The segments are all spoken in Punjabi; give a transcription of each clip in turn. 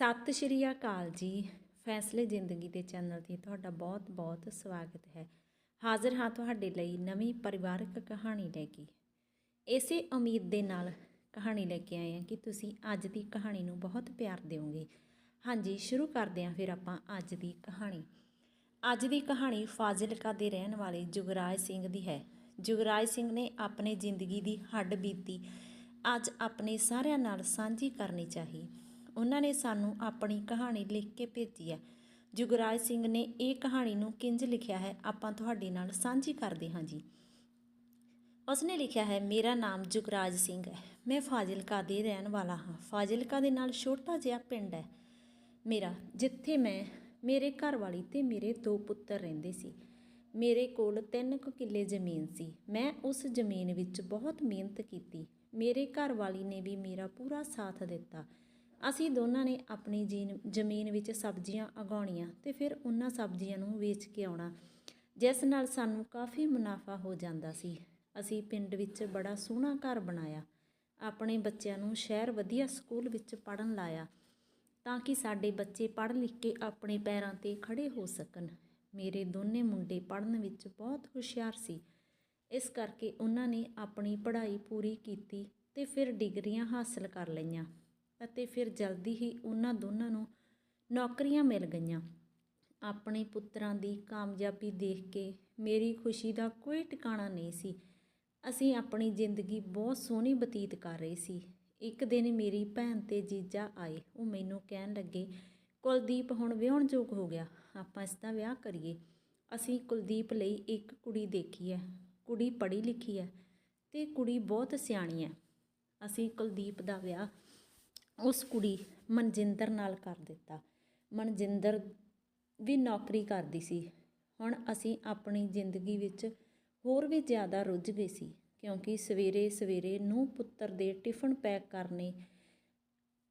ਸਤਿ ਸ਼੍ਰੀ ਅਕਾਲ ਜੀ। ਫੈਸਲੇ ਜ਼ਿੰਦਗੀ ਦੇ ਚੈਨਲ ਤੇ ਤੁਹਾਡਾ ਬਹੁਤ-ਬਹੁਤ ਸਵਾਗਤ ਹੈ। ਹਾਜ਼ਰ ਹਾਂ ਤੁਹਾਡੇ ਲਈ ਨਵੀਂ ਪਰਿਵਾਰਕ ਕਹਾਣੀ ਲੈ ਕੇ। ਇਸੇ ਉਮੀਦ ਦੇ ਨਾਲ ਕਹਾਣੀ ਲੈ ਕੇ ਆਏ ਹਾਂ ਕਿ ਤੁਸੀਂ ਅੱਜ ਦੀ ਕਹਾਣੀ ਨੂੰ ਬਹੁਤ ਪਿਆਰ ਦਿਓਗੇ। ਹਾਂਜੀ, ਸ਼ੁਰੂ ਕਰਦੇ ਹਾਂ ਫਿਰ ਆਪਾਂ ਅੱਜ ਦੀ ਕਹਾਣੀ। ਅੱਜ ਦੀ ਕਹਾਣੀ ਫਾਜ਼ਿਲਕਾ ਦੇ ਰਹਿਣ ਵਾਲੇ ਜੁਗਰਾਜ ਸਿੰਘ ਦੀ ਹੈ। ਜੁਗਰਾਜ ਸਿੰਘ ਨੇ ਆਪਣੇ ਜ਼ਿੰਦਗੀ ਦੀ ਹੱਡ ਬੀਤੀ। ਅੱਜ ਆਪਣੇ ਸਾਰਿਆਂ ਨਾਲ ਸਾਂਝੀ ਕਰਨੀ ਚਾਹੀ। ਉਹਨਾਂ ਨੇ ਸਾਨੂੰ ਆਪਣੀ ਕਹਾਣੀ ਲਿਖ ਕੇ ਭੇਜੀ ਹੈ। ਜੁਗਰਾਜ ਸਿੰਘ ਨੇ ਇਹ ਕਹਾਣੀ ਨੂੰ ਕਿੰਜ ਲਿਖਿਆ ਹੈ, ਆਪਾਂ ਤੁਹਾਡੇ ਨਾਲ ਸਾਂਝੀ ਕਰਦੇ ਹਾਂ ਜੀ। ਉਸਨੇ ਲਿਖਿਆ ਹੈ, ਮੇਰਾ ਨਾਮ ਜੁਗਰਾਜ ਸਿੰਘ ਹੈ। ਮੈਂ ਫਾਜ਼ਿਲਕਾ ਦੇ ਰਹਿਣ ਵਾਲਾ ਹਾਂ। ਫਾਜ਼ਿਲਕਾ ਦੇ ਨਾਲ ਛੋਟਾ ਜਿਹਾ ਪਿੰਡ ਹੈ ਮੇਰਾ, ਜਿੱਥੇ ਮੈਂ ਮੇਰੇ ਘਰ ਵਾਲੀ ਤੇ ਮੇਰੇ ਦੋ ਪੁੱਤਰ ਰਹਿੰਦੇ ਸੀ। ਮੇਰੇ ਕੋਲ 3 ਕੁ ਕਿੱਲੇ ਜ਼ਮੀਨ ਸੀ। ਮੈਂ ਉਸ ਜ਼ਮੀਨ ਵਿੱਚ ਬਹੁਤ ਮਿਹਨਤ ਕੀਤੀ। ਮੇਰੇ ਘਰ ਵਾਲੀ ਨੇ ਵੀ ਮੇਰਾ ਪੂਰਾ ਸਾਥ ਦਿੱਤਾ। ਅਸੀਂ ਦੋਨਾਂ ਨੇ ਆਪਣੀ ਜੀਨ, ਜ਼ਮੀਨ ਵਿੱਚ ਸਬਜ਼ੀਆਂ ਉਗਾਉਣੀਆਂ ਤੇ ਫਿਰ ਉਹਨਾਂ ਸਬਜ਼ੀਆਂ ਨੂੰ ਵੇਚ ਕੇ ਆਉਣਾ। ਜਿਸ ਨਾਲ ਸਾਨੂੰ ਕਾਫੀ ਮੁਨਾਫਾ ਹੋ ਜਾਂਦਾ ਸੀ। ਅਸੀਂ ਪਿੰਡ ਵਿੱਚ ਬੜਾ ਸੋਹਣਾ ਘਰ ਬਣਾਇਆ। ਆਪਣੇ ਬੱਚਿਆਂ ਨੂੰ ਸ਼ਹਿਰ ਵਧੀਆ ਸਕੂਲ ਵਿੱਚ ਪੜਨ ਲਾਇਆ ਤਾਂ ਕਿ ਸਾਡੇ ਬੱਚੇ ਪੜ੍ਹ ਲਿਖ ਕੇ ਆਪਣੇ ਪੈਰਾਂ ਤੇ ਖੜੇ ਹੋ ਸਕਣ। ਮੇਰੇ ਦੋਨੇ ਮੁੰਡੇ ਪੜ੍ਹਨ ਵਿੱਚ ਬਹੁਤ ਹੁਸ਼ਿਆਰ ਸੀ। ਇਸ ਕਰਕੇ ਉਹਨਾਂ ਨੇ ਆਪਣੀ ਪੜ੍ਹਾਈ ਪੂਰੀ ਕੀਤੀ ਤੇ ਫਿਰ ਡਿਗਰੀਆਂ ਹਾਸਲ ਕਰ ਲਈਆਂ। ਅਤੇ ਫਿਰ ਜਲਦੀ ਹੀ ਉਹਨਾਂ ਦੋਨਾਂ ਨੂੰ ਨੌਕਰੀਆਂ ਮਿਲ ਗਈਆਂ। ਆਪਣੇ ਪੁੱਤਰਾਂ ਦੀ ਕਾਮਯਾਬੀ ਦੇਖ ਕੇ ਮੇਰੀ ਖੁਸ਼ੀ ਦਾ ਕੋਈ ਟਿਕਾਣਾ ਨਹੀਂ ਸੀ। ਅਸੀਂ ਆਪਣੀ ਜ਼ਿੰਦਗੀ ਬਹੁਤ ਸੋਹਣੀ ਬਤੀਤ ਕਰ ਰਹੇ ਸੀ। ਇੱਕ ਦਿਨ ਮੇਰੀ ਭੈਣ ਤੇ ਜੀਜਾ ਆਏ। ਉਹ ਮੈਨੂੰ ਕਹਿਣ ਲੱਗੇ, ਕੁਲਦੀਪ, ਹੁਣ ਵਿਆਹਣ ਯੋਗ ਹੋ ਗਿਆ। ਆਪਾਂ ਇਸ ਦਾ ਵਿਆਹ ਕਰੀਏ। ਅਸੀਂ ਕੁਲਦੀਪ ਲਈ ਇੱਕ ਕੁੜੀ ਦੇਖੀ ਹੈ। ਕੁੜੀ ਪੜ੍ਹੀ ਲਿਖੀ ਹੈ ਤੇ ਕੁੜੀ ਬਹੁਤ ਸਿਆਣੀ ਹੈ। ਅਸੀਂ ਕੁਲਦੀਪ ਦਾ ਵਿਆਹ ਉਸ ਕੁੜੀ ਮਨਜਿੰਦਰ ਨਾਲ ਕਰ ਦਿੱਤਾ। ਮਨਜਿੰਦਰ ਵੀ ਨੌਕਰੀ ਕਰਦੀ ਸੀ। ਹੁਣ ਅਸੀਂ ਆਪਣੀ ਜ਼ਿੰਦਗੀ ਵਿੱਚ ਹੋਰ ਵੀ ਜ਼ਿਆਦਾ ਰੁੱਝ ਗਏ ਸੀ, ਕਿਉਂਕਿ ਸਵੇਰੇ ਸਵੇਰੇ ਨੂੰ ਪੁੱਤਰ ਦੇ ਟਿਫਨ ਪੈਕ ਕਰਨੇ,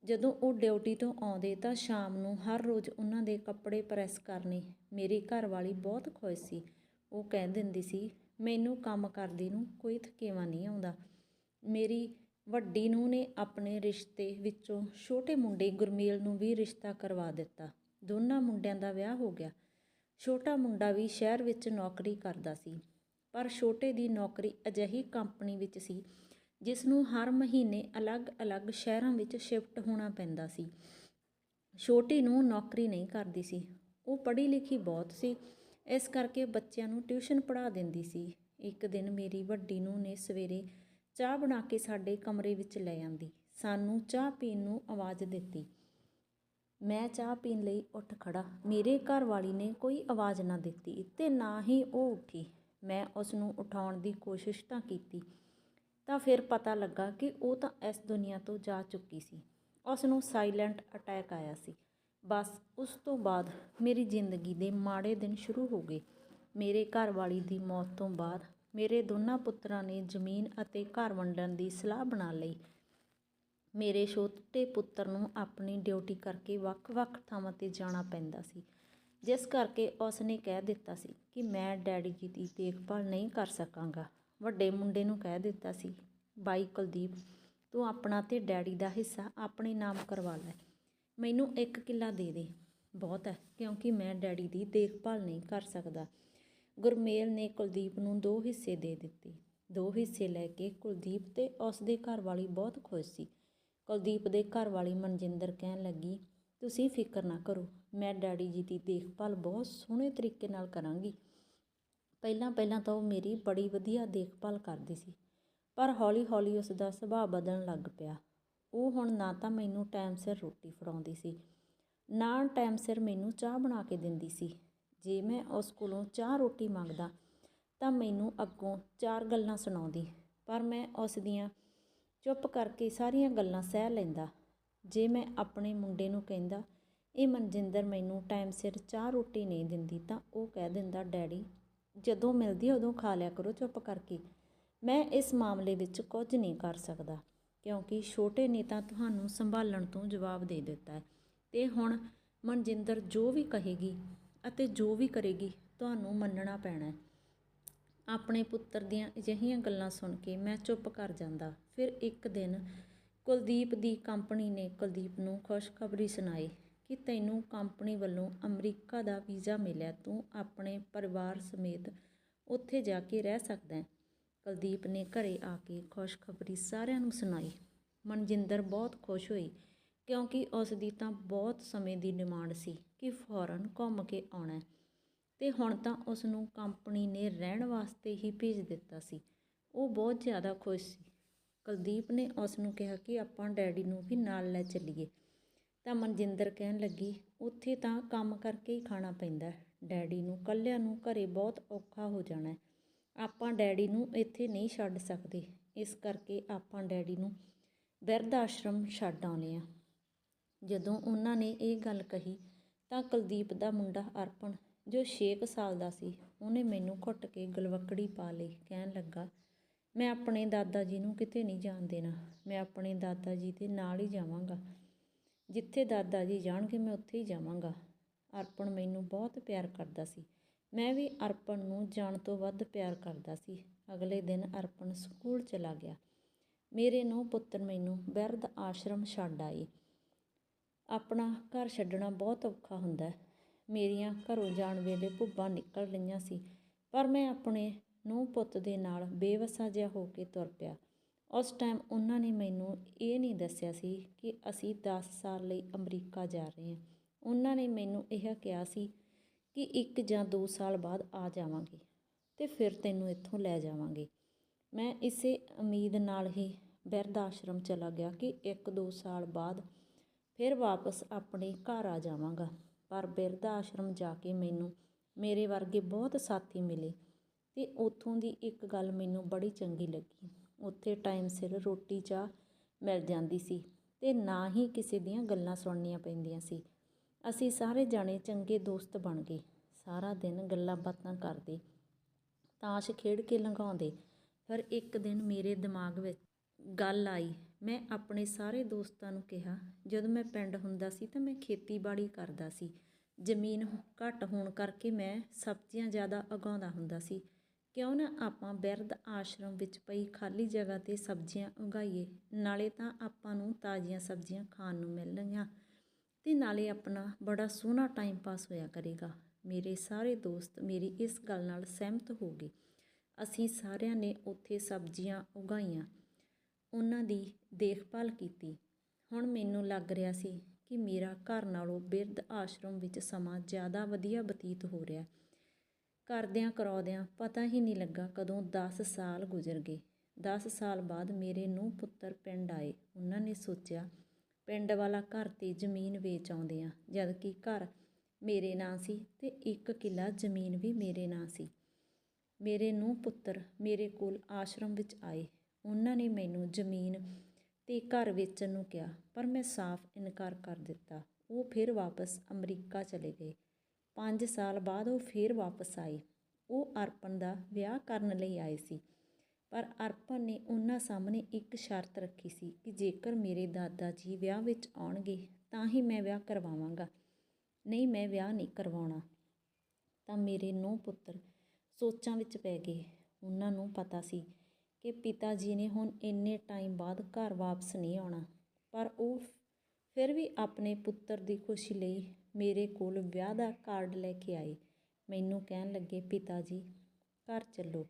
ਜਦੋਂ ਉਹ ਡਿਊਟੀ ਤੋਂ ਆਉਂਦੇ ਤਾਂ ਸ਼ਾਮ ਨੂੰ ਹਰ ਰੋਜ਼ ਉਹਨਾਂ ਦੇ ਕੱਪੜੇ ਪ੍ਰੈਸ ਕਰਨੇ, ਮੇਰੀ ਘਰ ਵਾਲੀ ਬਹੁਤ ਖੁਸ਼ ਸੀ। ਉਹ ਕਹਿ ਦਿੰਦੀ ਸੀ, ਮੈਨੂੰ ਕੰਮ ਕਰਦੀ ਨੂੰ ਕੋਈ ਥਕੇਵਾ ਨਹੀਂ ਆਉਂਦਾ। ਮੇਰੀ ਵੱਡੀ ਨੂੰ ਨੇ ਆਪਣੇ ਰਿਸ਼ਤੇ ਵਿੱਚੋਂ ਛੋਟੇ ਮੁੰਡੇ ਗੁਰਮੇਲ ਨੂੰ ਵੀ ਰਿਸ਼ਤਾ ਕਰਵਾ ਦਿੱਤਾ। ਦੋਨਾਂ ਮੁੰਡਿਆਂ ਦਾ ਵਿਆਹ ਹੋ ਗਿਆ। ਛੋਟਾ ਮੁੰਡਾ ਵੀ ਸ਼ਹਿਰ ਵਿੱਚ ਨੌਕਰੀ ਕਰਦਾ ਸੀ। ਪਰ ਛੋਟੇ ਦੀ ਨੌਕਰੀ ਅਜਿਹੀ ਕੰਪਨੀ ਵਿੱਚ ਸੀ, ਜਿਸ ਨੂੰ ਹਰ ਮਹੀਨੇ ਅਲੱਗ-ਅਲੱਗ ਸ਼ਹਿਰਾਂ ਵਿੱਚ ਸ਼ਿਫਟ ਹੋਣਾ ਪੈਂਦਾ ਸੀ। ਛੋਟੀ ਨੂੰ ਨੌਕਰੀ ਨਹੀਂ ਕਰਦੀ ਸੀ। ਉਹ ਪੜ੍ਹੀ ਲਿਖੀ ਬਹੁਤ ਸੀ। ਇਸ ਕਰਕੇ ਬੱਚਿਆਂ ਨੂੰ ਟਿਊਸ਼ਨ ਪੜ੍ਹਾ ਦਿੰਦੀ ਸੀ। ਇੱਕ ਦਿਨ ਮੇਰੀ ਵੱਡੀ ਨੂੰ ਨੇ ਸਵੇਰੇ ਚਾਹ ਬਣਾ ਕੇ ਸਾਡੇ ਕਮਰੇ ਵਿੱਚ ਲੈ ਆਂਦੀ। ਸਾਨੂੰ ਚਾਹ ਪੀਣ ਨੂੰ ਆਵਾਜ਼ ਦਿੱਤੀ। ਮੈਂ ਚਾਹ ਪੀਣ ਲਈ ਉੱਠ ਖੜਾ ਮੇਰੇ ਘਰ ਵਾਲੀ ਨੇ ਕੋਈ ਆਵਾਜ਼ ਨਾ ਦਿੱਤੀ ਤੇ ਨਾ ਹੀ ਉਹ ਉੱਠੀ। ਮੈਂ ਉਸ ਨੂੰ ਉਠਾਉਣ ਦੀ ਕੋਸ਼ਿਸ਼ ਤਾਂ ਕੀਤੀ। ਤਾਂ ਫਿਰ ਪਤਾ ਲੱਗਾ ਕਿ ਉਹ ਤਾਂ ਇਸ ਦੁਨੀਆ ਤੋਂ ਜਾ ਚੁੱਕੀ ਸੀ। ਉਸ ਨੂੰ ਸਾਇਲੈਂਟ ਅਟੈਕ ਆਇਆ ਸੀ। ਬਸ ਉਸ ਤੋਂ ਬਾਅਦ ਮੇਰੀ ਜ਼ਿੰਦਗੀ ਦੇ ਮਾੜੇ ਦਿਨ ਸ਼ੁਰੂ ਹੋ ਗਏ। ਮੇਰੇ ਘਰ ਵਾਲੀ ਦੀ ਮੌਤ ਤੋਂ ਬਾਅਦ ਮੇਰੇ ਦੋਨਾਂ ਪੁੱਤਰਾਂ ਨੇ ਜ਼ਮੀਨ ਅਤੇ ਘਰ ਵੰਡਣ ਦੀ ਸਲਾਹ ਬਣਾ ਲਈ। ਮੇਰੇ ਛੋਟੇ ਪੁੱਤਰ ਨੂੰ ਆਪਣੀ ਡਿਊਟੀ ਕਰਕੇ ਵੱਖ-ਵੱਖ ਥਾਵਾਂ ਤੇ ਜਾਣਾ ਪੈਂਦਾ ਸੀ, ਜਿਸ ਕਰਕੇ ਉਸ ਨੇ ਕਹਿ ਦਿੱਤਾ ਸੀ ਕਿ ਮੈਂ ਡੈਡੀ ਜੀ ਦੀ ਦੇਖਭਾਲ ਨਹੀਂ ਕਰ ਸਕਾਂਗਾ। ਵੱਡੇ ਮੁੰਡੇ ਨੂੰ ਕਹਿ ਦਿੱਤਾ ਸੀ, ਬਾਈ ਕੁਲਦੀਪ, ਤੂੰ ਆਪਣਾ ਤੇ ਡੈਡੀ ਦਾ ਹਿੱਸਾ ਆਪਣੇ ਨਾਮ ਕਰਵਾ ਲੈ। ਮੈਨੂੰ ਇੱਕ ਕਿੱਲਾ ਦੇ ਦੇ। ਬਹੁਤ ਹੈ, ਕਿਉਂਕਿ ਮੈਂ ਡੈਡੀ ਦੀ ਦੇਖਭਾਲ ਨਹੀਂ ਕਰ ਸਕਦਾ। ਗੁਰਮੇਲ ਨੇ ਕੁਲਦੀਪ ਨੂੰ ਦੋ ਹਿੱਸੇ ਦੇ ਦਿੱਤੇ। ਦੋ ਹਿੱਸੇ ਲੈ ਕੇ ਕੁਲਦੀਪ ਤੇ ਉਸ ਦੇ ਘਰ ਵਾਲੀ ਬਹੁਤ ਖੁਸ਼ ਸੀ। ਕੁਲਦੀਪ ਦੇ ਘਰ ਵਾਲੀ ਮਨਜਿੰਦਰ ਕਹਿਣ ਲੱਗੀ, ਤੁਸੀਂ ਫਿਕਰ ਨਾ ਕਰੋ, ਮੈਂ ਡੈਡੀ ਜੀ ਦੀ ਦੇਖਭਾਲ ਬਹੁਤ ਸੋਹਣੇ ਤਰੀਕੇ ਨਾਲ ਕਰਾਂਗੀ। ਪਹਿਲਾਂ ਪਹਿਲਾਂ ਤਾਂ ਉਹ ਮੇਰੀ ਬੜੀ ਵਧੀਆ ਦੇਖਭਾਲ ਕਰਦੀ ਸੀ, ਪਰ ਹੌਲੀ-ਹੌਲੀ ਉਸ ਦਾ ਸੁਭਾਅ ਬਦਲਣ ਲੱਗ ਪਿਆ। ਉਹ ਹੁਣ ਨਾ ਤਾਂ ਮੈਨੂੰ ਟਾਈਮ ਸਿਰ ਰੋਟੀ ਫੜਾਉਂਦੀ ਸੀ, ਨਾ ਟਾਈਮ ਸਿਰ ਮੈਨੂੰ ਚਾਹ ਬਣਾ ਕੇ ਦਿੰਦੀ ਸੀ। ਜੇ ਮੈਂ ਉਸ ਕੋਲੋਂ ਚਾਹ ਰੋਟੀ ਮੰਗਦਾ ਤਾਂ ਮੈਨੂੰ ਅੱਗੋਂ ਚਾਰ ਗੱਲਾਂ ਸੁਣਾਉਂਦੀ। ਪਰ ਮੈਂ ਉਸ ਦੀਆਂ ਚੁੱਪ ਕਰਕੇ ਸਾਰੀਆਂ ਗੱਲਾਂ ਸਹਿ ਲੈਂਦਾ। ਜੇ ਮੈਂ ਆਪਣੇ ਮੁੰਡੇ ਨੂੰ ਕਹਿੰਦਾ, ਇਹ ਮਨਜਿੰਦਰ ਮੈਨੂੰ ਟਾਈਮ ਸਿਰ ਚਾਹ ਰੋਟੀ ਨਹੀਂ ਦਿੰਦੀ, ਤਾਂ ਉਹ ਕਹਿ ਦਿੰਦਾ, ਡੈਡੀ, ਜਦੋਂ ਮਿਲਦੀ ਉਦੋਂ ਖਾ ਲਿਆ ਕਰੋ ਚੁੱਪ ਕਰਕੇ। ਮੈਂ ਇਸ ਮਾਮਲੇ ਵਿੱਚ ਕੁਝ ਨਹੀਂ ਕਰ ਸਕਦਾ, ਕਿਉਂਕਿ ਛੋਟੇ ਨੇ ਤਾਂ ਤੁਹਾਨੂੰ ਸੰਭਾਲਣ ਤੋਂ ਜਵਾਬ ਦੇ ਦਿੱਤਾ ਹੈ। ਤੇ ਹੁਣ ਮਨਜਿੰਦਰ ਜੋ ਵੀ ਕਹੇਗੀ ਅਤੇ ਜੋ ਵੀ ਕਰੇਗੀ, ਤੁਹਾਨੂੰ ਮੰਨਣਾ ਪੈਣਾ ਆਪਣੇ ਪੁੱਤਰ ਦੀਆਂ ਅਜਿਹੀਆਂ ਗੱਲਾਂ ਸੁਣ ਕੇ ਮੈਂ ਚੁੱਪ ਕਰ ਜਾਂਦਾ। ਫਿਰ ਇੱਕ ਦਿਨ ਕੁਲਦੀਪ ਦੀ ਕੰਪਨੀ ਨੇ ਕੁਲਦੀਪ ਨੂੰ ਖੁਸ਼ਖਬਰੀ ਸੁਣਾਈ ਕਿ ਤੈਨੂੰ ਕੰਪਨੀ ਵੱਲੋਂ ਅਮਰੀਕਾ ਦਾ ਵੀਜ਼ਾ ਮਿਲਿਆ। ਤੂੰ ਆਪਣੇ ਪਰਿਵਾਰ ਸਮੇਤ ਉੱਥੇ ਜਾ ਕੇ ਰਹਿ ਸਕਦਾ ਹੈ। ਕੁਲਦੀਪ ਨੇ ਘਰੇ ਆ ਕੇ ਖੁਸ਼ਖਬਰੀ ਸਾਰਿਆਂ ਨੂੰ ਸੁਣਾਈ। ਮਨਜਿੰਦਰ ਬਹੁਤ ਖੁਸ਼ ਹੋਈ ਕਿਉਂਕਿ ਉਸ ਦੀ ਤਾਂ ਬਹੁਤ ਸਮੇਂ ਦੀ ਡਿਮਾਂਡ ਸੀ ਕਿ ਫੌਰਨ ਘੁੰਮ ਕੇ ਆਉਣਾ ਹੈ। ਤੇ ਹੁਣ ਤਾਂ ਉਸ ਨੂੰ ਕੰਪਨੀ ਨੇ ਰਹਿਣ ਵਾਸਤੇ ਹੀ ਭੇਜ ਦਿੱਤਾ ਸੀ। ਉਹ ਬਹੁਤ ਜ਼ਿਆਦਾ ਖੁਸ਼ ਸੀ। ਕੁਲਦੀਪ ਨੇ ਉਸ ਨੂੰ ਕਿਹਾ ਕਿ ਆਪਾਂ ਡੈਡੀ ਨੂੰ ਵੀ ਨਾਲ ਲੈ ਚੱਲੀਏ। ਤਾਂ ਮਨਜਿੰਦਰ ਕਹਿਣ ਲੱਗੀ, ਉੱਥੇ ਤਾਂ ਕੰਮ ਕਰਕੇ ਹੀ ਖਾਣਾ ਪੈਂਦਾ ਡੈਡੀ ਨੂੰ ਕੱਲਿਆਂ ਨੂੰ ਘਰੇ ਬਹੁਤ ਔਖਾ ਹੋ ਜਾਣਾ ਆਪਾਂ ਡੈਡੀ ਨੂੰ ਇੱਥੇ ਨਹੀਂ ਛੱਡ ਸਕਦੇ। ਇਸ ਕਰਕੇ ਆਪਾਂ ਡੈਡੀ ਨੂੰ ਬਿਰਧ ਆਸ਼ਰਮ ਛੱਡ ਆਉਂਦੇ ਆ ਜਦੋਂ ਉਹਨਾਂ ਨੇ ਇਹ ਗੱਲ ਕਹੀ ਤਾਂ ਕੁਲਦੀਪ ਦਾ ਮੁੰਡਾ ਅਰਪਣ, ਜੋ 6 ਸਾਲ ਦਾ ਸੀ, ਉਹਨੇ ਮੈਨੂੰ ਘੁੱਟ ਕੇ ਗਲਵਕੜੀ ਪਾ ਲਈ, ਕਹਿਣ ਲੱਗਾ, ਮੈਂ ਆਪਣੇ ਦਾਦਾ ਜੀ ਨੂੰ ਕਿਤੇ ਨਹੀਂ ਜਾਣ ਦੇਣਾ, ਮੈਂ ਆਪਣੇ ਦਾਦਾ ਜੀ ਦੇ ਨਾਲ ਹੀ ਜਾਵਾਂਗਾ। ਜਿੱਥੇ ਦਾਦਾ ਜੀ ਜਾਣਗੇ, ਮੈਂ ਉੱਥੇ ਹੀ ਜਾਵਾਂਗਾ। ਅਰਪਣ ਮੈਨੂੰ ਬਹੁਤ ਪਿਆਰ ਕਰਦਾ ਸੀ। ਮੈਂ ਵੀ ਅਰਪਣ ਨੂੰ ਜਾਣ ਤੋਂ ਵੱਧ ਪਿਆਰ ਕਰਦਾ ਸੀ। ਅਗਲੇ ਦਿਨ ਅਰਪਣ ਸਕੂਲ ਚਲਾ ਗਿਆ। ਮੇਰੇ ਨੂੰ ਪੁੱਤਰ ਮੈਨੂੰ ਬਿਰਧ ਆਸ਼ਰਮ ਛੱਡ ਆਏ। ਆਪਣਾ ਘਰ ਛੱਡਣਾ ਬਹੁਤ ਔਖਾ ਹੁੰਦਾ ਮੇਰੀਆਂ ਘਰੋਂ ਜਾਣ ਵੇਲੇ ਭੁੱਬਾਂ ਨਿਕਲ ਰਹੀਆਂ ਸੀ, ਪਰ ਮੈਂ ਆਪਣੇ ਨੂੰਹ ਪੁੱਤ ਦੇ ਨਾਲ ਬੇਵਸਾ ਜਿਹਾ ਹੋ ਕੇ ਤੁਰ ਪਿਆ। ਉਸ ਟਾਈਮ ਉਹਨਾਂ ਨੇ ਮੈਨੂੰ ਇਹ ਨਹੀਂ ਦੱਸਿਆ ਸੀ ਕਿ ਅਸੀਂ 10 ਸਾਲ ਲਈ ਅਮਰੀਕਾ ਜਾ ਰਹੇ ਹਾਂ। ਉਹਨਾਂ ਨੇ ਮੈਨੂੰ ਇਹ ਕਿਹਾ ਸੀ ਕਿ ਇੱਕ ਜਾਂ 2 ਸਾਲ ਬਾਅਦ ਆ ਜਾਵਾਂਗੇ ਤੇ ਫਿਰ ਤੈਨੂੰ ਇੱਥੋਂ ਲੈ ਜਾਵਾਂਗੇ। ਮੈਂ ਇਸੇ ਉਮੀਦ ਨਾਲ ਹੀ ਬਿਰਧ ਆਸ਼ਰਮ ਚਲਾ ਗਿਆ ਕਿ 1-2 ਸਾਲ ਬਾਅਦ ਫਿਰ ਵਾਪਸ ਆਪਣੇ ਘਰ ਆ ਜਾਵਾਂਗਾ। ਪਰ ਬਿਰਧ ਆਸ਼ਰਮ ਜਾ ਕੇ ਮੈਨੂੰ, ਮੇਰੇ ਵਰਗੇ ਬਹੁਤ ਸਾਥੀ ਮਿਲੇ ਤੇ ਉੱਥੋਂ ਦੀ ਇੱਕ ਗੱਲ ਮੈਨੂੰ ਬੜੀ ਚੰਗੀ ਲੱਗੀ। ਉੱਥੇ ਟਾਈਮ ਸਿਰ ਰੋਟੀ ਚਾਹ ਮਿਲ ਜਾਂਦੀ ਸੀ ਤੇ ਨਾ ਹੀ ਕਿਸੇ ਦੀਆਂ ਗੱਲਾਂ ਸੁਣਨੀਆਂ ਪੈਂਦੀਆਂ ਸੀ। ਅਸੀਂ ਸਾਰੇ ਜਾਣੇ ਚੰਗੇ ਦੋਸਤ ਬਣ ਗਏ। ਸਾਰਾ ਦਿਨ ਗੱਲਾਂ ਬਾਤਾਂ ਕਰਦੇ, ਤਾਸ਼ ਖੇਡ ਕੇ ਲੰਘਾਉਂਦੇ। ਫਿਰ ਇੱਕ ਦਿਨ ਮੇਰੇ ਦਿਮਾਗ ਵਿੱਚ ਗੱਲ ਆਈ ਮੈਂ ਆਪਣੇ ਸਾਰੇ ਦੋਸਤਾਂ ਨੂੰ ਕਿਹਾ, ਜਦੋਂ ਮੈਂ ਪਿੰਡ ਹੁੰਦਾ ਸੀ ਤਾਂ ਮੈਂ ਖੇਤੀਬਾੜੀ ਕਰਦਾ ਸੀ। ਜ਼ਮੀਨ ਘੱਟ ਹੋਣ ਕਰਕੇ ਮੈਂ ਸਬਜ਼ੀਆਂ ਜ਼ਿਆਦਾ ਉਗਾਉਂਦਾ ਹੁੰਦਾ ਸੀ। ਕਿਉਂ ਨਾ ਆਪਾਂ ਬਿਰਧ ਆਸ਼ਰਮ ਵਿੱਚ ਪਈ ਖਾਲੀ ਜਗ੍ਹਾ ਤੇ ਸਬਜ਼ੀਆਂ ਉਗਾਈਏ, ਨਾਲੇ ਤਾਂ ਆਪਾਂ ਨੂੰ ਤਾਜ਼ੀਆਂ ਸਬਜ਼ੀਆਂ ਖਾਣ ਨੂੰ ਮਿਲਣਗੀਆਂ ਤੇ ਨਾਲੇ ਆਪਣਾ ਬੜਾ ਸੋਹਣਾ ਟਾਈਮ ਪਾਸ ਹੋਇਆ ਕਰੇਗਾ। ਮੇਰੇ ਸਾਰੇ ਦੋਸਤ ਮੇਰੀ ਇਸ ਗੱਲ ਨਾਲ ਸਹਿਮਤ ਹੋ ਗਏ। ਅਸੀਂ ਸਾਰਿਆਂ ਨੇ ਉੱਥੇ ਸਬਜ਼ੀਆਂ ਉਗਾਈਆਂ। ਉਹਨਾਂ ਦੀ ਦੇਖਭਾਲ ਕੀਤੀ। ਹੁਣ ਮੈਨੂੰ ਲੱਗ ਰਿਹਾ ਸੀ ਕਿ ਮੇਰਾ ਘਰ ਨਾਲੋਂ ਬਿਰਧ ਆਸ਼ਰਮ ਵਿੱਚ ਸਮਾਂ ਜ਼ਿਆਦਾ ਵਧੀਆ ਬਤੀਤ ਹੋ ਰਿਹਾ। ਕਰਦਿਆਂ ਕਰਾਉਦਿਆਂ ਪਤਾ ਹੀ ਨਹੀਂ ਲੱਗਾ ਕਦੋਂ 10 ਸਾਲ ਗੁਜ਼ਰ ਗਏ। 10 ਸਾਲ ਬਾਅਦ ਮੇਰੇ ਨੂੰ ਪੁੱਤਰ ਪਿੰਡ ਆਏ। ਉਹਨਾਂ ਨੇ ਸੋਚਿਆ, ਪਿੰਡ ਵਾਲਾ ਘਰ ਤੇ ਜ਼ਮੀਨ ਵੇਚ ਆਉਂਦੇ ਆ ਜਦ ਕਿ ਘਰ ਮੇਰੇ ਨਾਂ ਸੀ ਤੇ ਇੱਕ ਕਿੱਲਾ ਜ਼ਮੀਨ ਵੀ ਮੇਰੇ ਨਾਂ ਸੀ। ਮੇਰੇ ਨੂੰ ਪੁੱਤਰ ਮੇਰੇ ਕੋਲ ਆਸ਼ਰਮ ਵਿੱਚ ਆਏ। ਉਹਨਾਂ ਨੇ ਮੈਨੂੰ ਜ਼ਮੀਨ ਅਤੇ ਘਰ ਵੇਚਣ ਨੂੰ ਕਿਹਾ, ਪਰ ਮੈਂ ਸਾਫ਼ ਇਨਕਾਰ ਕਰ ਦਿੱਤਾ। ਉਹ ਫਿਰ ਵਾਪਸ ਅਮਰੀਕਾ ਚਲੇ ਗਏ। ਪੰਜ ਸਾਲ ਬਾਅਦ ਉਹ ਫਿਰ ਵਾਪਸ ਆਏ। ਉਹ ਅਰਪਣ ਦਾ ਵਿਆਹ ਕਰਨ ਲਈ ਆਏ ਸੀ, ਪਰ ਅਰਪਣ ਨੇ ਉਹਨਾਂ ਸਾਹਮਣੇ ਇੱਕ ਸ਼ਰਤ ਰੱਖੀ ਸੀ ਕਿ ਜੇਕਰ ਮੇਰੇ ਦਾਦਾ ਜੀ ਵਿਆਹ ਵਿੱਚ ਆਉਣਗੇ, ਤਾਂ ਹੀ ਮੈਂ ਵਿਆਹ ਕਰਵਾਵਾਂਗਾ। ਨਹੀਂ, ਮੈਂ ਵਿਆਹ ਨਹੀਂ ਕਰਵਾਉਣਾ। ਤਾਂ ਮੇਰੇ ਨੂੰਹ ਪੁੱਤਰ ਸੋਚਾਂ ਵਿੱਚ ਪੈ ਗਏ। ਉਹਨਾਂ ਨੂੰ ਪਤਾ ਸੀ ਕਿ ਪਿਤਾ ਜੀ ਨੇ ਹੁਣ ਇੰਨੇ ਟਾਈਮ ਬਾਅਦ ਘਰ ਵਾਪਸ ਨਹੀਂ ਆਉਣਾ। ਪਰ ਉਹ ਫਿਰ ਵੀ ਆਪਣੇ ਪੁੱਤਰ ਦੀ ਖੁਸ਼ੀ ਲਈ ਮੇਰੇ ਕੋਲ ਵਿਆਹ ਦਾ ਕਾਰਡ ਲੈ ਕੇ ਆਏ। ਮੈਨੂੰ ਕਹਿਣ ਲੱਗੇ, ਪਿਤਾ ਜੀ, ਘਰ ਚੱਲੋ।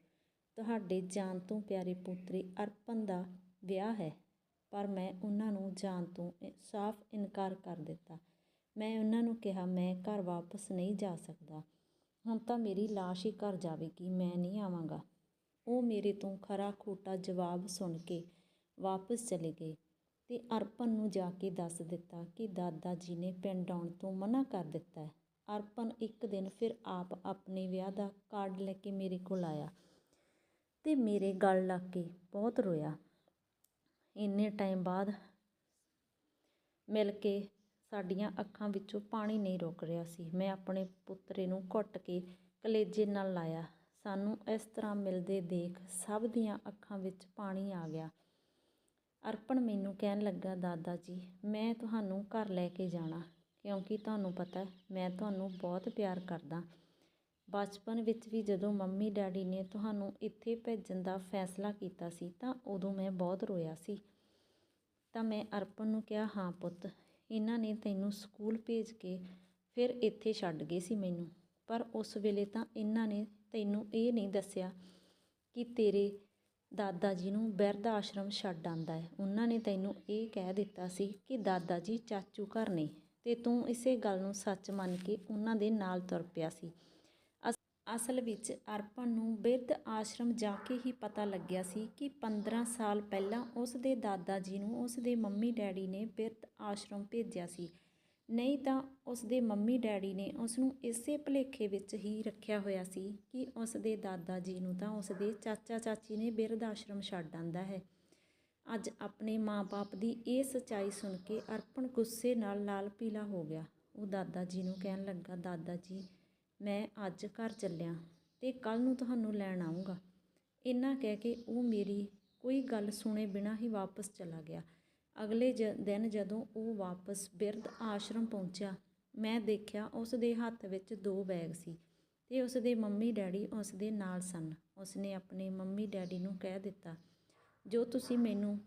ਤੁਹਾਡੇ ਜਾਨ ਤੋਂ ਪਿਆਰੇ ਪੁੱਤਰੀ ਅਰਪਣ ਦਾ ਵਿਆਹ ਹੈ, ਪਰ ਮੈਂ ਉਹਨਾਂ ਨੂੰ ਜਾਣ ਤੋਂ ਇ- ਸਾਫ਼ ਇਨਕਾਰ ਕਰ ਦਿੱਤਾ। ਮੈਂ ਉਹਨਾਂ ਨੂੰ ਕਿਹਾ, ਮੈਂ ਘਰ ਵਾਪਸ ਨਹੀਂ ਜਾ ਸਕਦਾ। ਹੁਣ ਤਾਂ ਮੇਰੀ ਲਾਸ਼ ਹੀ ਘਰ ਜਾਵੇਗੀ, ਮੈਂ ਨਹੀਂ ਆਵਾਂਗਾ। ਉਹ ਮੇਰੇ ਤੋਂ ਖਰਾ ਖੋਟਾ ਜਵਾਬ ਸੁਣ ਕੇ ਵਾਪਸ ਚਲੇ ਗਏ ਤੇ ਅਰਪਣ ਨੂੰ ਜਾ ਕੇ ਦੱਸ ਦਿੱਤਾ ਕਿ ਦਾਦਾ ਜੀ ਨੇ ਪਿੰਡ ਆਉਣ ਤੋਂ ਮਨਾ ਕਰ ਦਿੱਤਾ ਹੈ। ਅਰਪਣ ਇੱਕ ਦਿਨ ਫਿਰ ਆਪ ਆਪਣੇ ਵਿਆਹ ਦਾ ਕਾਰਡ ਲੈ ਕੇ ਮੇਰੇ ਕੋਲ ਆਇਆ ਤੇ ਮੇਰੇ ਗਲ ਲੱਗ ਕੇ ਬਹੁਤ ਰੋਇਆ। ਇੰਨੇ ਟਾਈਮ ਬਾਅਦ ਮਿਲ ਕੇ ਸਾਡੀਆਂ ਅੱਖਾਂ ਵਿੱਚੋਂ ਪਾਣੀ ਨਹੀਂ ਰੁਕ ਰਿਹਾ ਸੀ। ਮੈਂ ਆਪਣੇ ਪੁੱਤਰੇ ਨੂੰ ਘੁੱਟ ਕੇ ਕਲੇਜੇ ਨਾਲ ਲਾਇਆ। ਸਾਨੂੰ ਇਸ ਤਰ੍ਹਾਂ ਮਿਲਦੇ ਦੇਖ ਸਭ ਦੀਆਂ ਅੱਖਾਂ ਵਿੱਚ ਪਾਣੀ ਆ ਗਿਆ। ਅਰਪਣ ਮੈਨੂੰ ਕਹਿਣ ਲੱਗਾ, ਦਾਦਾ ਜੀ, ਮੈਂ ਤੁਹਾਨੂੰ ਘਰ ਲੈ ਕੇ ਜਾਣਾ, ਕਿਉਂਕਿ ਤੁਹਾਨੂੰ ਪਤਾ ਮੈਂ ਤੁਹਾਨੂੰ ਬਹੁਤ ਪਿਆਰ ਕਰਦਾ। ਬਚਪਨ ਵਿੱਚ ਵੀ ਜਦੋਂ ਮੰਮੀ ਡੈਡੀ ਨੇ ਤੁਹਾਨੂੰ ਇੱਥੇ ਭੇਜਣ ਦਾ ਫੈਸਲਾ ਕੀਤਾ ਸੀ, ਤਾਂ ਉਦੋਂ ਮੈਂ ਬਹੁਤ ਰੋਇਆ ਸੀ। ਤਾਂ ਮੈਂ ਅਰਪਣ ਨੂੰ ਕਿਹਾ, ਹਾਂ ਪੁੱਤ, ਇਹਨਾਂ ਨੇ ਤੈਨੂੰ ਸਕੂਲ ਭੇਜ ਕੇ ਫਿਰ ਇੱਥੇ ਛੱਡ ਗਏ ਸੀ ਮੈਨੂੰ, ਪਰ ਉਸ ਵੇਲੇ ਤਾਂ ਇਹਨਾਂ ਨੇ ਤੈਨੂੰ ਇਹ ਨਹੀਂ ਦੱਸਿਆ ਕਿ ਤੇਰੇ ਦਾਦਾ ਜੀ ਨੂੰ ਬਿਰਧ ਆਸ਼ਰਮ ਛੱਡ ਆਂਦਾ ਹੈ। ਉਹਨਾਂ ਨੇ ਤੈਨੂੰ ਇਹ ਕਹਿ ਦਿੱਤਾ ਸੀ ਕਿ ਦਾਦਾ ਜੀ, ਚਾਚੂ ਘਰ ਨੇ ਤੇ ਤੂੰ ਇਸੇ ਗੱਲ ਨੂੰ ਸੱਚ ਮੰਨ ਕੇ ਉਹਨਾਂ ਦੇ ਨਾਲ ਤੁਰ ਪਿਆ ਸੀ। ਅਸ- ਅਸਲ ਵਿੱਚ ਅਰਪਣ ਨੂੰ ਬਿਰਧ ਆਸ਼ਰਮ ਜਾ ਕੇ ਹੀ ਪਤਾ ਲੱਗਿਆ ਸੀ ਕਿ 15 ਸਾਲ ਪਹਿਲਾਂ ਉਸ ਦੇ ਦਾਦਾ ਜੀ ਨੂੰ ਉਸ ਦੇ ਮੰਮੀ ਡੈਡੀ ਨੇ ਬਿਰਧ ਆਸ਼ਰਮ ਭੇਜਿਆ ਸੀ। ਨਹੀਂ ਤਾਂ ਉਸ ਦੇ ਮੰਮੀ ਡੈਡੀ ਨੇ ਉਸ ਨੂੰ ਇਸੇ ਭੁਲੇਖੇ ਵਿੱਚ ਹੀ ਰੱਖਿਆ ਹੋਇਆ ਸੀ ਕਿ ਉਸ ਦੇ ਦਾਦਾ ਜੀ ਨੂੰ ਤਾਂ ਉਸ ਦੇ ਚਾਚਾ ਚਾਚੀ ਨੇ ਬਿਰਧ ਆਸ਼ਰਮ ਛੱਡ ਆਂਦਾ ਹੈ। ਅੱਜ ਆਪਣੇ ਮਾਂ-ਬਾਪ ਦੀ ਇਹ ਸਚਾਈ ਸੁਣ ਕੇ ਅਰਪਣ ਗੁੱਸੇ ਨਾਲ ਲਾਲ ਪੀਲਾ ਹੋ ਗਿਆ। ਉਹ ਦਾਦਾ ਜੀ ਨੂੰ ਕਹਿਣ ਲੱਗਾ, ਦਾਦਾ ਜੀ, ਮੈਂ ਅੱਜ ਘਰ ਚੱਲਿਆ ਤੇ ਕੱਲ ਨੂੰ ਤੁਹਾਨੂੰ ਲੈਣ ਆਉਂਗਾ ਇੰਨਾ ਕਹਿ ਕੇ ਉਹ ਮੇਰੀ ਕੋਈ ਗੱਲ ਸੁਣੇ ਬਿਨਾਂ ਹੀ ਵਾਪਸ ਚਲਾ ਗਿਆ। ਅਗਲੇ ਜ- ਦਿਨ ਜਦੋਂ ਉਹ ਵਾਪਸ ਬਿਰਧ ਆਸ਼ਰਮ ਪਹੁੰਚਿਆ, ਮੈਂ ਦੇਖਿਆ ਉਸ ਦੇ ਹੱਥ ਵਿੱਚ ਦੋ ਬੈਗ ਸੀ ਤੇ ਉਸ ਦੇ ਮੰਮੀ ਡੈਡੀ ਉਸ ਦੇ ਨਾਲ ਸਨ। ਉਸਨੇ ਆਪਣੇ ਮੰਮੀ ਡੈਡੀ ਨੂੰ ਕਹਿ ਦਿੱਤਾ, ਜੋ ਤੁਸੀਂ ਮੈਨੂੰ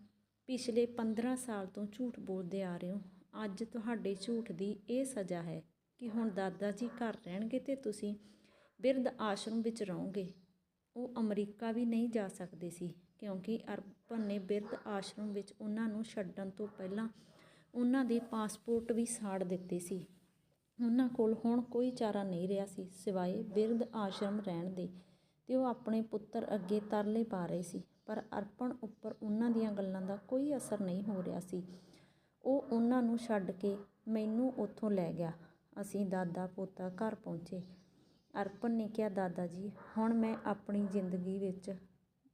ਪਿਛਲੇ 15 ਸਾਲ ਤੋਂ ਝੂਠ ਬੋਲਦੇ ਆ ਰਹੇ ਹੋ, ਅੱਜ ਤੁਹਾਡੇ ਝੂਠ ਦੀ ਇਹ ਸਜ਼ਾ ਹੈ ਕਿ ਹੁਣ ਦਾਦਾ ਜੀ ਘਰ ਰਹਿਣਗੇ ਤੇ ਤੁਸੀਂ ਬਿਰਧ ਆਸ਼ਰਮ ਵਿੱਚ ਰਹੋਗੇ। ਉਹ ਅਮਰੀਕਾ ਵੀ ਨਹੀਂ ਜਾ ਸਕਦੇ ਸੀ। ਕਿਉਂਕਿ ਅਰਪਨ ਨੇ ਬਿਰਧ ਆਸ਼ਰਮ ਵਿੱਚ ਉਹਨਾਂ ਨੂੰ ਛੱਡਣ ਤੋਂ ਪਹਿਲਾਂ ਉਹਨਾਂ ਦੇ ਪਾਸਪੋਰਟ ਵੀ ਸਾੜ ਦਿੱਤੇ ਸੀ। ਉਹਨਾਂ ਕੋਲ ਹੁਣ ਕੋਈ ਚਾਰਾ ਨਹੀਂ ਰਿਹਾ ਸੀ, ਸਿਵਾਏ ਬਿਰਧ ਆਸ਼ਰਮ ਰਹਿਣ ਦੇ। ਤੇ ਉਹ ਆਪਣੇ ਪੁੱਤਰ ਅੱਗੇ ਤਰਲੇ ਪਾ ਰਹੇ ਸੀ, ਪਰ ਅਰਪਣ ਉੱਪਰ ਉਹਨਾਂ ਦੀਆਂ ਗੱਲਾਂ ਦਾ ਕੋਈ ਅਸਰ ਨਹੀਂ ਹੋ ਰਿਹਾ ਸੀ। ਉਹ ਉਹਨਾਂ ਨੂੰ ਛੱਡ ਕੇ ਮੈਨੂੰ ਉੱਥੋਂ ਲੈ ਗਿਆ। ਅਸੀਂ ਦਾਦਾ ਪੋਤਾ ਘਰ ਪਹੁੰਚੇ। ਅਰਪਣ ਨੇ ਕਿਹਾ, ਦਾਦਾ ਜੀ, ਹੁਣ ਮੈਂ ਆਪਣੀ ਜ਼ਿੰਦਗੀ ਵਿੱਚ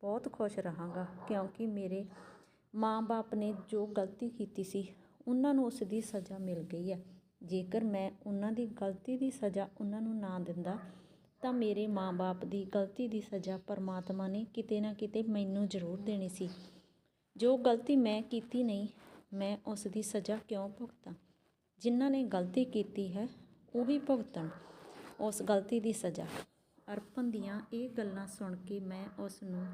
ਬਹੁਤ ਖੁਸ਼ ਰਹਾਂਗਾ ਕਿਉਂਕਿ ਮੇਰੇ ਮਾਂ-ਬਾਪ ਨੇ ਜੋ ਗਲਤੀ ਕੀਤੀ ਸੀ, ਉਹਨਾਂ ਨੂੰ ਉਸ ਦੀ ਸਜ਼ਾ ਮਿਲ ਗਈ ਹੈ। ਜੇਕਰ ਮੈਂ ਉਹਨਾਂ ਦੀ ਗਲਤੀ ਦੀ ਸਜ਼ਾ ਉਹਨਾਂ ਨੂੰ ਨਾ ਦਿੰਦਾ, ਤਾਂ ਮੇਰੇ ਮਾਂ-ਬਾਪ ਦੀ ਗਲਤੀ ਦੀ ਸਜ਼ਾ ਪਰਮਾਤਮਾ ਨੇ ਕਿਤੇ ਨਾ ਕਿਤੇ ਮੈਨੂੰ ਜ਼ਰੂਰ ਦੇਣੀ ਸੀ। ਜੋ ਗਲਤੀ ਮੈਂ ਕੀਤੀ ਨਹੀਂ, ਮੈਂ ਉਸ ਦੀ ਸਜ਼ਾ ਕਿਉਂ ਭੁਗਤਾਂ? ਜਿਨ੍ਹਾਂ ਨੇ ਗਲਤੀ ਕੀਤੀ ਹੈ, ਉਹ ਵੀ ਭੁਗਤਣ ਉਸ ਗਲਤੀ ਦੀ ਸਜ਼ਾ। ਅਰਪਣ ਦੀਆਂ ਇਹ ਗੱਲਾਂ ਸੁਣ ਕੇ ਮੈਂ ਉਸ ਨੂੰ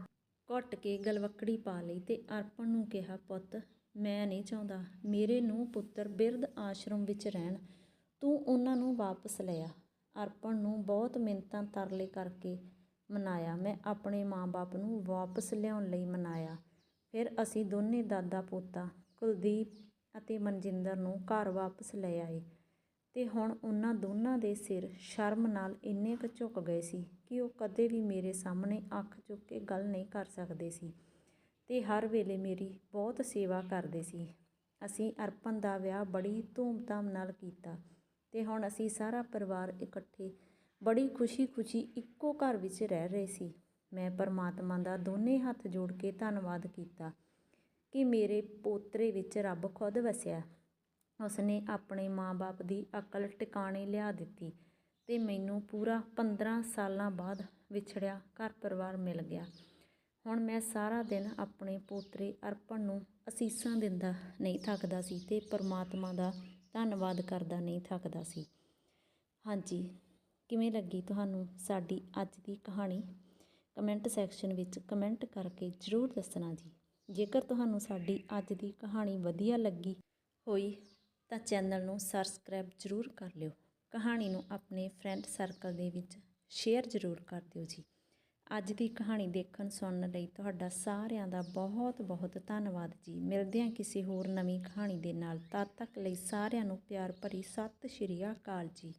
ਘੁੱਟ ਕੇ ਗਲਵੱਕੜੀ ਪਾ ਲਈ ਤੇ ਅਰਪਣ ਨੂੰ ਕਿਹਾ, ਪੁੱਤ, ਮੈਂ ਨਹੀਂ ਚਾਹੁੰਦਾ। ਮੇਰੇ ਨੂੰ ਪੁੱਤਰ ਬਿਰਧ ਆਸ਼ਰਮ ਵਿੱਚ ਰਹਿਣ। ਤੂੰ ਉਹਨਾਂ ਨੂੰ ਵਾਪਸ ਲਿਆ ਅਰਪਣ ਨੂੰ ਬਹੁਤ ਮਿੰਨਤਾਂ ਤਰਲੇ ਕਰਕੇ ਮਨਾਇਆ। ਮੈਂ ਆਪਣੇ ਮਾਂ-ਬਾਪ ਨੂੰ ਵਾਪਸ ਲਿਆਉਣ ਲਈ ਮਨਾਇਆ। ਫਿਰ ਅਸੀਂ ਦੋਨੇ ਦਾਦਾ ਪੋਤਾ ਕੁਲਦੀਪ ਅਤੇ ਮਨਜਿੰਦਰ ਨੂੰ ਘਰ ਵਾਪਸ ਲੈ ਆਏ। ਤੇ ਹੁਣ ਉਹਨਾਂ ਦੋਨਾਂ ਦੇ ਸਿਰ ਸ਼ਰਮ ਨਾਲ ਇੰਨੇ ਕੁ ਝੁਕ ਗਏ ਸੀ ਕਿ ਉਹ ਕਦੇ ਵੀ ਮੇਰੇ ਸਾਹਮਣੇ ਅੱਖ ਚੁੱਕ ਕੇ ਗੱਲ ਨਹੀਂ ਕਰ ਸਕਦੇ ਸੀ ਤੇ ਹਰ ਵੇਲੇ ਮੇਰੀ ਬਹੁਤ ਸੇਵਾ ਕਰਦੇ ਸੀ। ਅਸੀਂ ਅਰਪਣ ਦਾ ਵਿਆਹ ਬੜੀ ਧੂਮਧਾਮ ਨਾਲ ਕੀਤਾ ਤੇ ਹੁਣ ਅਸੀਂ ਸਾਰਾ ਪਰਿਵਾਰ ਇਕੱਠੇ ਬੜੀ ਖੁਸ਼ੀ-ਖੁਸ਼ੀ ਇੱਕੋ ਘਰ ਵਿੱਚ ਰਹਿ ਰਹੇ ਸੀ। ਮੈਂ ਪਰਮਾਤਮਾ ਦਾ ਦੋਨੇ ਹੱਥ ਜੋੜ ਕੇ ਧੰਨਵਾਦ ਕੀਤਾ ਕਿ ਮੇਰੇ ਪੋਤਰੇ ਵਿੱਚ ਰੱਬ ਖੁਦ ਵਸਿਆ। ਉਸਨੇ ਆਪਣੇ ਮਾਂ-ਬਾਪ ਦੀ ਅਕਲ ਟਿਕਾਣੇ ਲਿਆ ਦਿੱਤੀ ਤੇ ਮੈਨੂੰ ਪੂਰਾ 15 ਸਾਲਾਂ ਬਾਅਦ ਵਿਛੜਿਆ ਘਰ ਪਰਿਵਾਰ ਮਿਲ ਗਿਆ। ਹੁਣ ਮੈਂ ਸਾਰਾ ਦਿਨ ਆਪਣੇ ਪੋਤਰੇ ਅਰਪਣ ਨੂੰ ਅਸੀਸਾਂ ਦਿੰਦਾ ਨਹੀਂ ਥੱਕਦਾ ਸੀ ਤੇ ਪਰਮਾਤਮਾ ਦਾ ਧੰਨਵਾਦ ਕਰਦਾ ਨਹੀਂ ਥੱਕਦਾ ਸੀ। ਹਾਂਜੀ, ਕਿਵੇਂ ਲੱਗੀ ਤੁਹਾਨੂੰ ਸਾਡੀ ਅੱਜ ਦੀ ਕਹਾਣੀ? ਕਮੈਂਟ ਸੈਕਸ਼ਨ ਵਿੱਚ ਕਮੈਂਟ ਕਰਕੇ ਜ਼ਰੂਰ ਦੱਸਣਾ ਜੀ। ਜੇਕਰ ਤੁਹਾਨੂੰ ਸਾਡੀ ਅੱਜ ਦੀ ਕਹਾਣੀ ਵਧੀਆ ਲੱਗੀ ਹੋਈ ਤਾਂ ਚੈਨਲ ਨੂੰ ਸਬਸਕ੍ਰਾਈਬ ਜ਼ਰੂਰ ਕਰ ਲਿਓ। ਕਹਾਣੀ ਨੂੰ ਆਪਣੇ ਫਰੈਂਡ ਸਰਕਲ ਦੇ ਵਿੱਚ ਸ਼ੇਅਰ ਜ਼ਰੂਰ ਕਰ ਦਿਓ ਜੀ। ਅੱਜ ਦੀ ਕਹਾਣੀ ਦੇਖਣ ਸੁਣਨ ਲਈ ਤੁਹਾਡਾ ਸਾਰਿਆਂ ਦਾ ਬਹੁਤ ਬਹੁਤ ਧੰਨਵਾਦ ਜੀ। ਮਿਲਦੇ ਹਾਂ ਕਿਸੇ ਹੋਰ ਨਵੀਂ ਕਹਾਣੀ ਦੇ ਨਾਲ। ਤਦ ਤੱਕ ਲਈ ਸਾਰਿਆਂ ਨੂੰ ਪਿਆਰ ਭਰੀ ਸਤਿ ਸ਼੍ਰੀ ਅਕਾਲ ਜੀ।